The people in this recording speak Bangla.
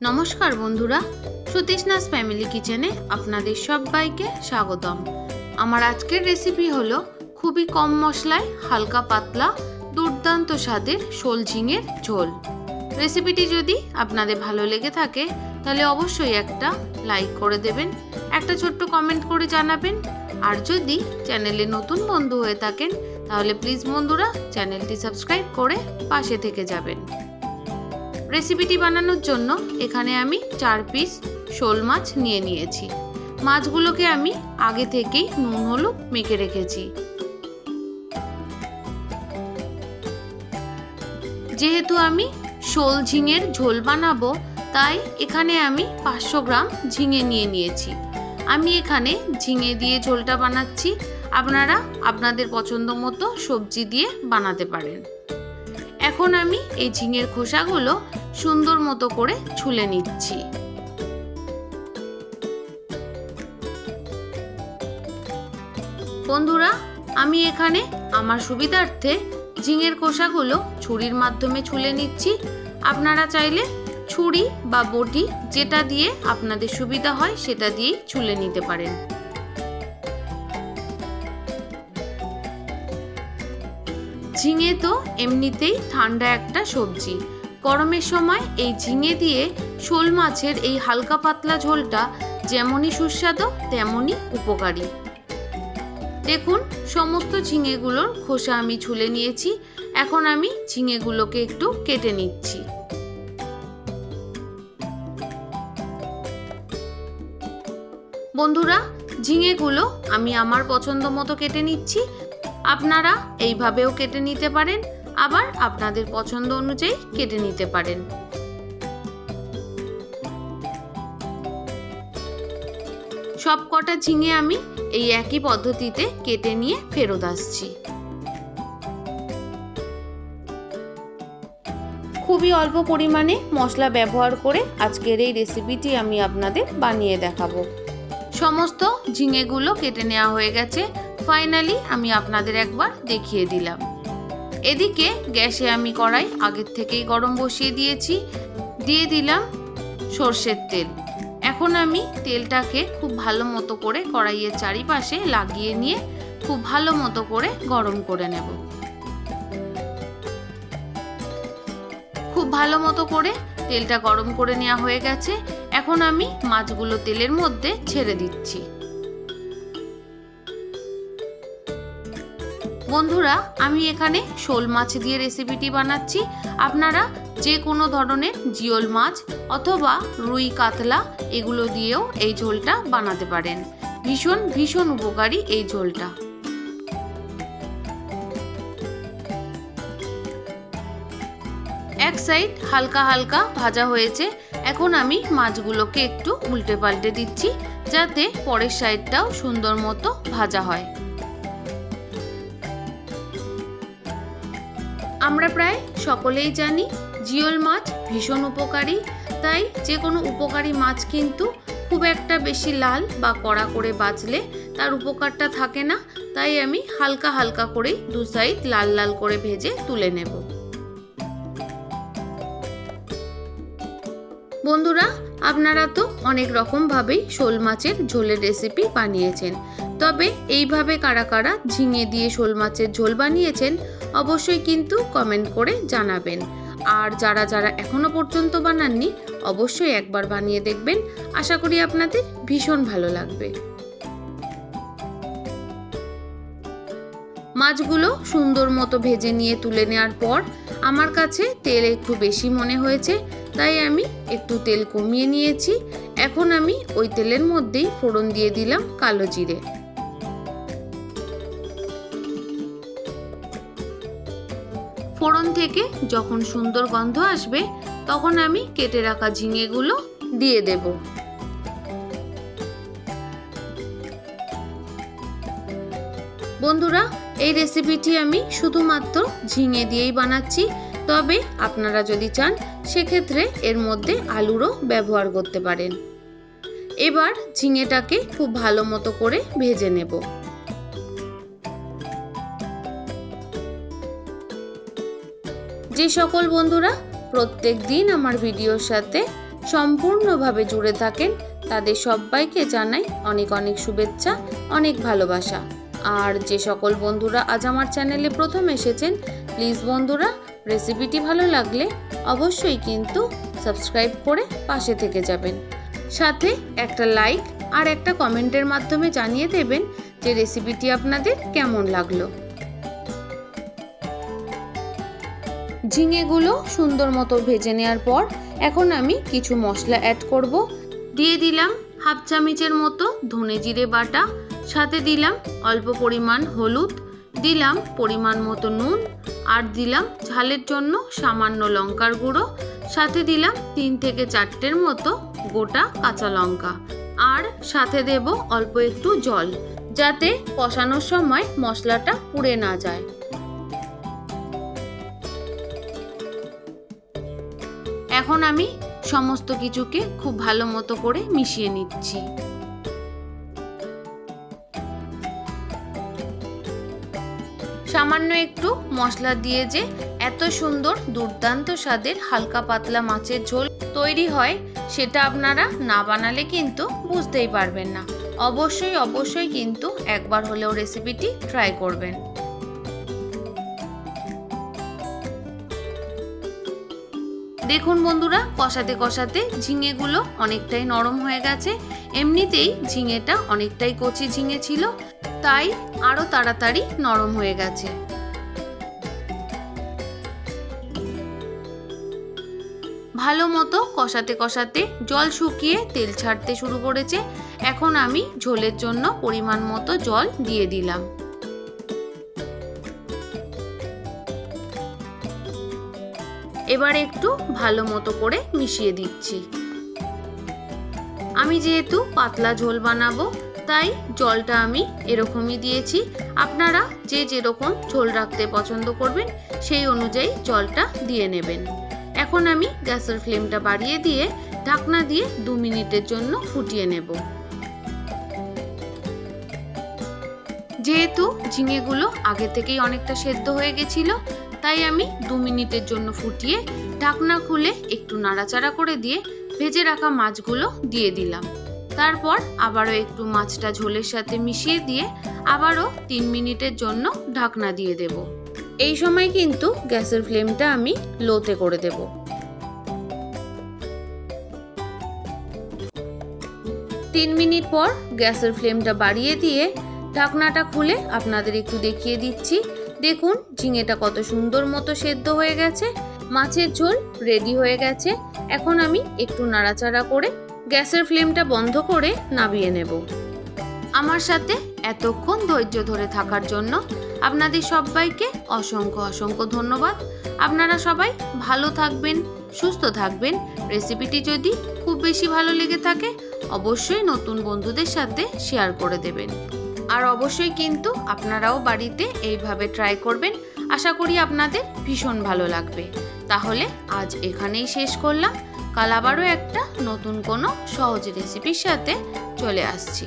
নমস্কার বন্ধুরা, সুতৃষ্ণাস ফ্যামিলি কিচেনে আপনাদের সবাইকে স্বাগতম। আমার আজকের রেসিপি হলো খুবই কম মশলায় হালকা পাতলা দুর্দান্ত স্বাদের শোল ঝিঙের ঝোল। রেসিপিটি যদি আপনাদের ভালো লেগে থাকে, তাহলে অবশ্যই একটা লাইক করে দেবেন, একটা ছোট্ট কমেন্ট করে জানাবেন। আর যদি চ্যানেলে নতুন বন্ধু হয়ে থাকেন, তাহলে প্লিজ বন্ধুরা চ্যানেলটি সাবস্ক্রাইব করে পাশে থেকে যাবেন। রেসিপিটি বানানোর জন্য এখানে আমি চার পিস শোল মাছ নিয়ে নিয়েছি। মাছগুলোকে আমি আগে থেকেই নুন, হলুদ মেখে রেখেছি। যেহেতু আমি শোল ঝিঙের ঝোল বানাবো, তাই এখানে আমি পাঁচশো গ্রাম ঝিঙে নিয়ে নিয়েছি। আমি এখানে ঝিঙে দিয়ে ঝোলটা বানাচ্ছি। আপনারা আপনাদের পছন্দ মতো সবজি দিয়ে বানাতে পারেন। এখন আমি এই ঝিঙের খোসাগুলো সুন্দর মতো করে ছুলে নিচ্ছি। বন্ধুরা, আমি এখানে আমার সুবিধার্থে ঝিঙের খোসাগুলো ছুরির মাধ্যমে ছুলে নিচ্ছি। আপনারা চাইলে ছুরি বা বটি যেটা দিয়ে আপনাদের সুবিধা হয় সেটা দিয়েই ছুলে নিতে পারেন। ঝিঙে তো এমনিতেই ঠান্ডা একটা সবজি। গরমের সময় এই ঝিঙে দিয়ে শোল মাছের এই হালকা পাতলা ঝোলটা যেমনই সুস্বাদু, তেমনই উপকারী। দেখুন, সমস্ত ঝিঙেগুলোর খোসা আমি ছুলে নিয়েছি। এখন আমি ঝিঙেগুলোকে একটু কেটে নিচ্ছি। বন্ধুরা, ঝিঙেগুলো আমি আমার পছন্দ মতো কেটে নিচ্ছি। আপনারা এইভাবেও কেটে নিতে পারেন, আবার আপনাদের পছন্দ অনুযায়ী কেটে নিতে পারেন। সব কটা ঝিঙে আমি এই একই পদ্ধতিতে কেটে নিয়ে ফেরত আসছি। খুবই অল্প পরিমাণে মশলা ব্যবহার করে আজকের এই রেসিপিটি আমি আপনাদের বানিয়ে দেখাবো। সমস্ত ঝিঙেগুলো কেটে নেওয়া হয়ে গেছে। ফাইনালি আমি আপনাদের একবার দেখিয়ে দিলাম। এদিকে গ্যাসে আমি কড়াই আগের থেকেই গরম বসিয়ে দিয়েছি। দিয়ে দিলাম সর্ষের তেল। এখন আমি তেলটাকে খুব ভালো মতো করে কড়াইয়ের চারিপাশে লাগিয়ে নিয়ে খুব ভালো মতো করে গরম করে নেব। খুব ভালো মতো করে তেলটা গরম করে নেওয়া হয়ে গেছে। এখন আমি মাছগুলো তেলের মধ্যে ছেড়ে দিচ্ছি। বন্ধুরা, আমি এখানে শোল মাছ দিয়ে রেসিপিটি বানাচ্ছি। আপনারা যে কোনো ধরনের জিওল মাছ অথবা রুই কাতলা এগুলো দিয়েও এই ঝোলটা বানাতে পারেন। ভীষণ ভীষণ উপকারী এই ঝোলটা। এক সাইড হালকা হালকা ভাজা হয়েছে। এখন আমি মাছগুলোকে একটু উল্টে পাল্টে দিচ্ছি যাতে পরের সাইডটাও সুন্দর মতো ভাজা হয়। আমরা প্রায় সকলেই জানি জিওল মাছ ভীষণ উপকারী, তাই যে কোনো উপকারী মাছ কিন্তু খুব একটা বেশি লাল বা কড়া করে বাজলে তার উপকারটা থাকে না, তাই আমি হালকা হালকা করেই দু সাইড লাল লাল করে ভেজে তুলে নেব। বন্ধুরা, আপনারা তো অনেক রকমভাবেই শোল মাছের ঝোলের রেসিপি বানিয়েছেন, তবে এইভাবে কারা কারা ঝিঙে দিয়ে শোল মাছের ঝোল বানিয়েছেন অবশ্যই কিন্তু কমেন্ট করে জানাবেন। আর যারা যারা এখনও পর্যন্ত বানাননি, অবশ্যই একবার বানিয়ে দেখবেন। আশা করি আপনাদের ভীষণ ভালো লাগবে। মাছগুলো সুন্দর মতো ভেজে নিয়ে তুলে নেওয়ার পর আমার কাছে তেল একটু বেশি মনে হয়েছে, তাই আমি একটু তেল কমিয়ে নিয়েছি। এখন আমি ওই তেলের মধ্যেই ফোড়ন দিয়ে দিলাম কালো জিরে। ফোড়ন থেকে যখন সুন্দর গন্ধ আসবে, তখন আমি কেটে রাখা ঝিঙেগুলো দিয়ে দেব। বন্ধুরা, এই রেসিপিটি আমি শুধুমাত্র ঝিঙে দিয়েই বানাচ্ছি। তবে আপনারা যদি চান, সেক্ষেত্রে এর মধ্যে আলুরও ব্যবহার করতে পারেন। এবার ঝিঙেটাকে খুব ভালো মতো করে ভেজে নেব। যে সকল বন্ধুরা প্রত্যেক দিন আমার ভিডিওর সাথে সম্পূর্ণভাবে জুড়ে থাকেন, তাদের সবাইকে জানাই অনেক অনেক শুভেচ্ছা, অনেক ভালোবাসা। আর যে সকল বন্ধুরা আজ আমার চ্যানেলে প্রথম এসেছেন, প্লিজ বন্ধুরা, রেসিপিটি ভালো লাগলে অবশ্যই কিন্তু সাবস্ক্রাইব করে পাশে থেকে যাবেন। সাথে একটা লাইক আর একটা কমেন্টের মাধ্যমে জানিয়ে দেবেন যে রেসিপিটি আপনাদের কেমন লাগল। ঝিঙেগুলো সুন্দর মতো ভেজে নেওয়ার পর এখন আমি কিছু মশলা অ্যাড করব। দিয়ে দিলাম হাফ চামচের মতো ধনে জিরে বাটা, সাথে দিলাম অল্প পরিমাণ হলুদ, দিলাম পরিমাণ মতো নুন আর দিলাম ঝালের জন্য সামান্য লঙ্কার গুঁড়ো, সাথে দিলাম তিন থেকে চারটের মতো গোটা কাঁচা লঙ্কা আর সাথে দেব অল্প একটু জল, যাতে কষানোর সময় মশলাটা পুড়ে না যায়। এখন আমি সমস্ত কিছুকে খুব ভালো মতো করে মিশিয়ে নিচ্ছি। সামান্য একটু মশলা দিয়ে যে এত সুন্দর দুর্দান্ত স্বাদের হালকা পাতলা মাছের ঝোল তৈরি হয়, সেটা আপনারা না বানালে কিন্তু বুঝতেই পারবেন না। অবশ্যই অবশ্যই কিন্তু একবার হলেও রেসিপিটি ট্রাই করবেন। দেখুন বন্ধুরা, কষাতে কষাতে ঝিঙেগুলো অনেকটাই নরম হয়ে গেছে। এমনিতেই ঝিঙেটা অনেকটাই কচি ঝিঙে ছিল, তাই আরও তাড়াতাড়ি নরম হয়ে গেছে। ভালো মতো কষাতে কষাতে জল শুকিয়ে তেল ছাড়তে শুরু করেছে। এখন আমি ঝোলের জন্য পরিমাণ মতো জল দিয়ে দিলাম। এবার একটু ভালো মতো করে মিশিয়ে দিচ্ছি। আমি যেহেতু পাতলা ঝোল বানাবো, তাই জলটা আমি এরকমই দিয়েছি। আপনারা যে যেরকম ঝোল রাখতে পছন্দ করবেন, সেই অনুযায়ী জলটা দিয়ে নেবেন। এখন আমি গ্যাসের ফ্লেমটা বাড়িয়ে দিয়ে ঢাকনা দিয়ে দু মিনিটের জন্য ফুটিয়ে নেব। যেহেতু ঝিঙেগুলো আগে থেকেই অনেকটা সেদ্ধ হয়ে গেছিল তাই আমি দু মিনিটের জন্য ফুটিয়ে ঢাকনা খুলে একটু নাড়াচাড়া করে দিয়ে ভেজে রাখা মাছগুলো দিয়ে দিলাম। তারপর আবারও একটু মাছটা ঝোলের সাথে মিশিয়ে দিয়ে আবারও তিন মিনিটের জন্য ঢাকনা দিয়ে দেব। এই সময় কিন্তু গ্যাসের ফ্লেমটা আমি লোতে করে দেব। তিন মিনিট পর গ্যাসের ফ্লেমটা বাড়িয়ে দিয়ে ঢাকনাটা খুলে আপনাদের একটু দেখিয়ে দিচ্ছি দেখুন, ঝিঙেটা কত সুন্দর মতো সেদ্ধ হয়ে গেছে, মাছের ঝোল রেডি হয়ে গেছে। এখন আমি একটু নাড়াচাড়া করে গ্যাসের ফ্লেমটা বন্ধ করে নামিয়ে নেব। আমার সাথে এতক্ষণ ধৈর্য ধরে থাকার জন্য আপনাদের সবাইকে অসংখ্য অসংখ্য ধন্যবাদ। আপনারা সবাই ভালো থাকবেন, সুস্থ থাকবেন। রেসিপিটি যদি খুব বেশি ভালো লেগে থাকে, অবশ্যই নতুন বন্ধুদের সাথে শেয়ার করে দেবেন। আর অবশ্যই কিন্তু আপনারাও বাড়িতে এইভাবে ট্রাই করবেন। আশা করি আপনাদের ভীষণ ভালো লাগবে। তাহলে আজ এখানেই শেষ করলাম। কাল আবারও একটা নতুন কোনো সহজ রেসিপির সাথে চলে আসছি।